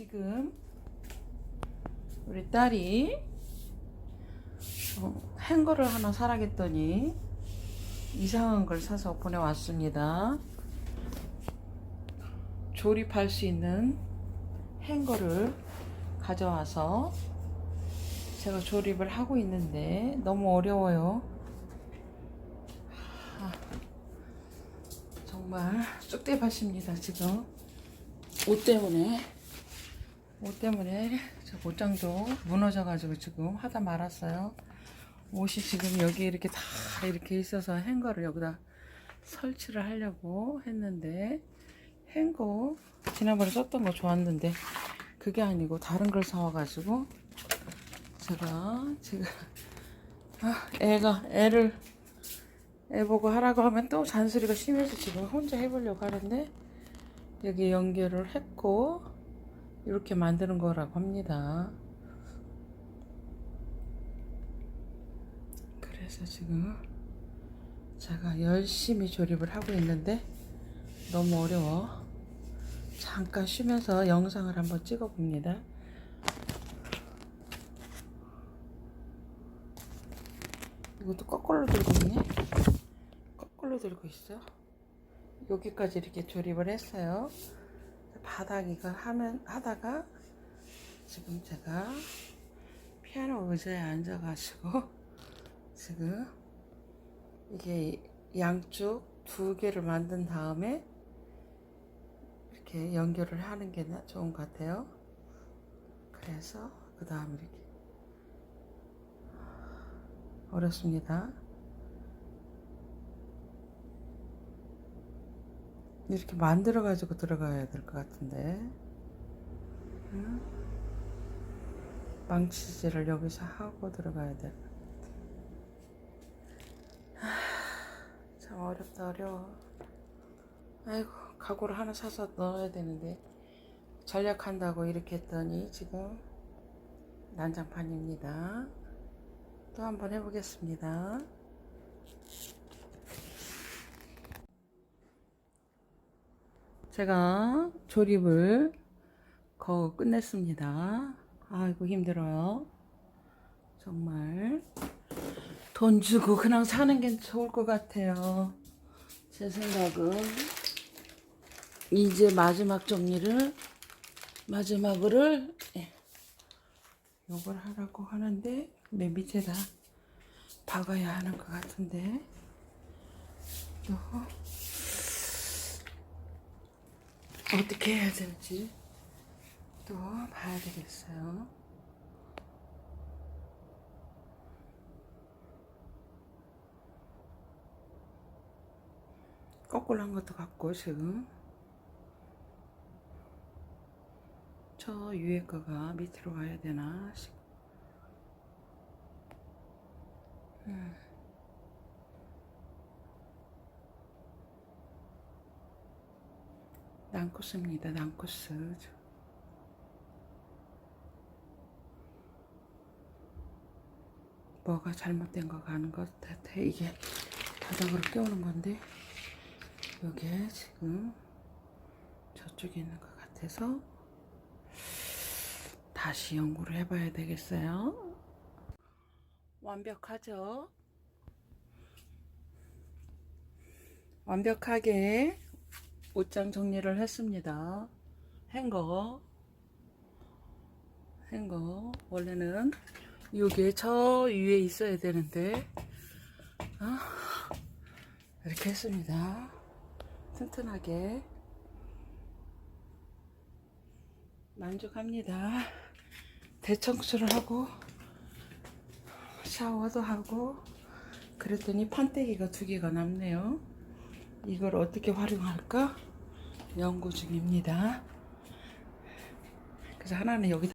지금 우리 딸이 어, 행거를 하나 사라겠더니 이상한 걸 사서 보내왔습니다. 조립할 수 있는 행거를 가져와서 제가 조립을 하고 있는데 너무 어려워요. 아, 정말 쑥대밭입니다 지금 옷 때문에 옷 때문에 저 옷장도 무너져가지고 지금 하다 말았어요. 옷이 지금 여기 이렇게 다 이렇게 있어서 행거를 여기다 설치를 하려고 했는데 행거 지난번에 썼던 거 좋았는데 그게 아니고 다른 걸 사와가지고 제가 지금 아, 애가 애를 애 보고 하라고 하면 또 잔소리가 심해서 지금 혼자 해보려고 하는데 여기 연결을 했고 이렇게 만드는 거라고 합니다. 그래서 지금 제가 열심히 조립을 하고 있는데 너무 어려워. 잠깐 쉬면서 영상을 한번 찍어 봅니다. 이것도 거꾸로 들고 있네. 거꾸로 들고 있어. 여기까지 이렇게 조립을 했어요. 바닥 이거 하면 하다가 지금 제가 피아노 의자에 앉아가지고 지금 이게 양쪽 두 개를 만든 다음에 이렇게 연결을 하는 게 나- 좋은 것 같아요. 그래서 그 다음 이렇게 어렵습니다. 이렇게 만들어 가지고 들어가야 될 것 같은데 응? 망치질을 여기서 하고 들어가야 돼. 하, 참 어렵다 어려워. 아이고 가구를 하나 사서 넣어야 되는데 전략한다고 이렇게 했더니 지금 난장판입니다. 또 한번 해보겠습니다. 제가 조립을 거의 끝냈습니다. 아이고 힘들어요. 정말 돈 주고 그냥 사는 게 좋을 것 같아요. 제 생각은 이제 마지막 정리를 마지막을 예, 요걸 하라고 하는데 맨 밑에다 박아야 하는 것 같은데 또 어떻게 해야 될지 또 봐야 되겠어요. 거꾸로 한 것도 같고 지금 저 위에 거가 밑으로 가야 되나 싶- 음. 난코스입니다. 난코스. 뭐가 잘못된 거 가는 것 같아. 이게 바닥으로 끼우는 건데 여기에 지금 저쪽에 있는 것 같아서 다시 연구를 해봐야 되겠어요. 완벽하죠? 완벽하게 옷장 정리를 했습니다. 행거. 행거. 원래는 이게 저 위에 있어야 되는데, 아, 이렇게 했습니다. 튼튼하게. 만족합니다. 대청소를 하고, 샤워도 하고, 그랬더니 판때기가 두 개가 남네요. 이걸 어떻게 활용할까 연구 중입니다. 그래서 하나는 여기